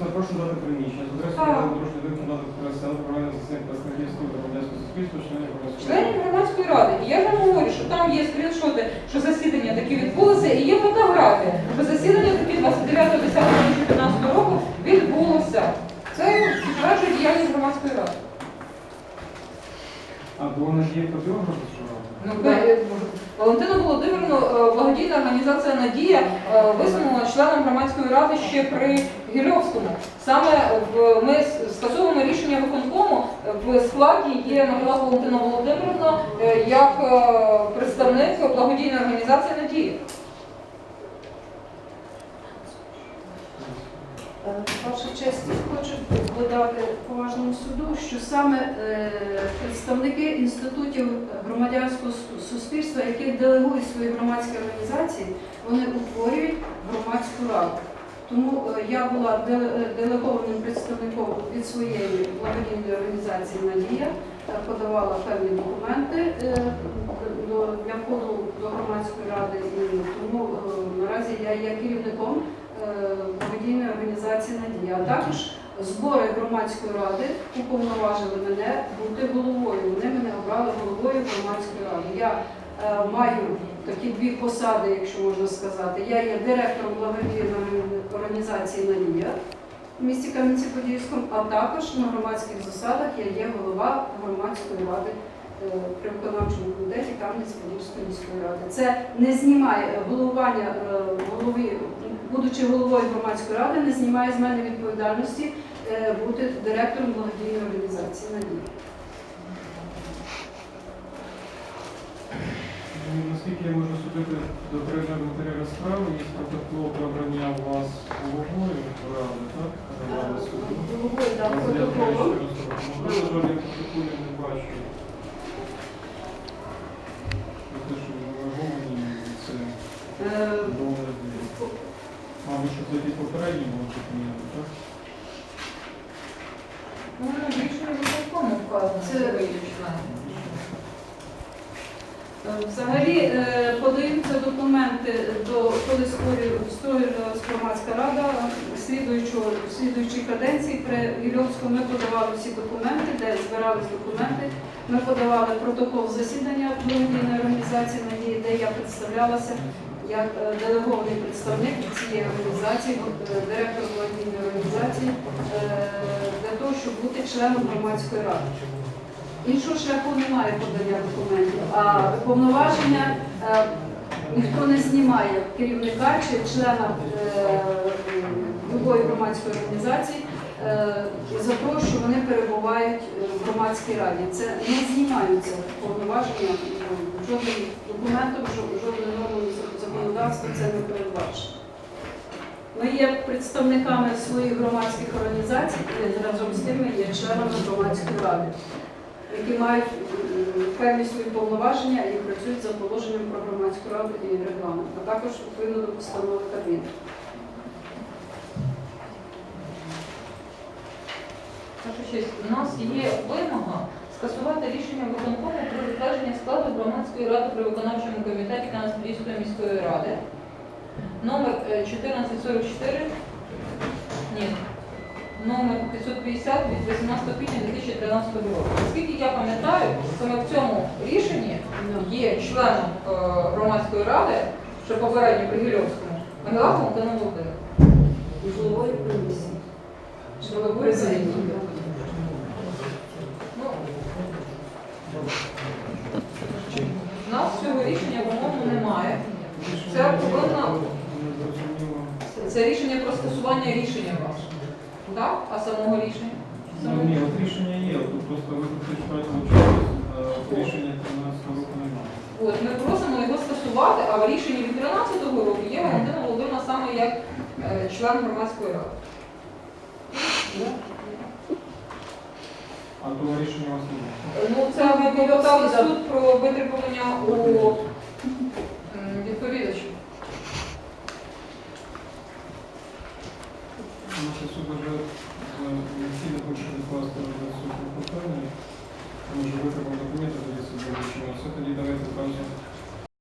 написано, прошу дати приміщення. З адресою Так. дорожнього ринку надати села проведення засідання представництва громадянського суспільства, членів громадської Членів громадської ради. І я вам говорю, що там є скріншоти, що засідання такі відбулося, і є фотографія, що засідання такі 29.10.2015 року відбулося. Це підтверджує діяльність громадської ради. А, бо вона ж є громадської ради? Ну, Валентина Володимирівна, е, благодійна організація Надія е, висунула членом громадської ради ще при Гільовському. Саме в ми скасовуємо рішення виконкому в складі є Микола Валентина Володимирівна е, як представник благодійної організації Надія. Ваша честь, хочу додати поважному суду, що саме е, представники інститутів громадянського суспільства, які делегують свої громадські організації, вони утворюють громадську раду. Тому е, я була е, делегованим представником від своєї благодійної організації Надія, подавала певні документи до- для входу до громадської ради, і тому наразі я є керівником благодійної організації Надія. А також збори громадської ради уповноважили мене бути головою. Вони мене обрали головою громадської ради. Я е, маю такі дві посади, якщо можна сказати. Я є директором благодійної організації Надія в місті Кам'янці-Подільському, а також на громадських засадах я є голова громадської ради е, при виконавчому комітеті Кам'янець-Подільської міської ради. Це не знімає е, головування е, голови, будучи головою громадської ради, не знімає з мене відповідальності е, бути директором благодійної організації Надія. Ну, Наскільки я можу судити до перегляду матеріалу справи, є протокол про обрання вас головою ради, так? Ради суду. Головою дав Розгляд протоколом. Можливо, жодних протоколів не бачу. Про те, що ви вимаговані, це Е, добре. Мабуть, що це якісь попередні було документи, так? Ну, рішення виконкому вказано. Це- Взагалі е, подаються документи до коли створює- створювалась громадська рада слідуючого слідуючій каденції при Ільовському ми подавали всі документи, де збирались документи. Ми подавали протокол засідання благодійної організації Надії, де я представлялася як е, делегований представник цієї організації, е, директор благодійної організації, е, для того, щоб бути членом громадської ради. Іншого шляху немає подання документів, а повноваження ніхто не знімає керівника чи члена любої громадської організації за те, що вони перебувають в громадській раді. Це не знімаються повноваження жодним документом, жо- жодним нормою законодавства це не передбачено. Ми є представниками своїх громадських організацій і разом з тими є членами громадської ради які мають певні свої повноваження і працюють за положенням про громадську раду і регламент, а також відповідно до постанови Кабміну. У нас є вимога скасувати рішення виконкому про затвердження складу громадської ради при виконавчому комітеті Кам'янської міської ради. Номер е, 1444, ні, номер 550 від 18 квітня 2013 року. Наскільки я пам'ятаю, саме в цьому рішенні є членом е, громадської ради, що попередньо при Гільовському, Михайла Валентина Володимирівна. І головою комісії. Що ви президент? Ну, у нас цього рішення, по-моєму, немає. Це повинно- Це- рішення про скасування рішення вашого. Так? А самого рішення? Ну, ні, от рішення є, тут просто ви тут читаєте участь, рішення 13 року немає. От, ми просимо його скасувати, а в рішенні від 13-го року є Валентина Володимирівна саме як е, член громадської ради. А було рішення суду. Ну, це ну, ми ну, попитали суд про витребування у відповідачі. відповідачів. Тому ну, що суд вже е, необхідно хоче відкласти розгляд суду питання, тому що витребував документи до суду рішення. Все тоді давайте кажемо.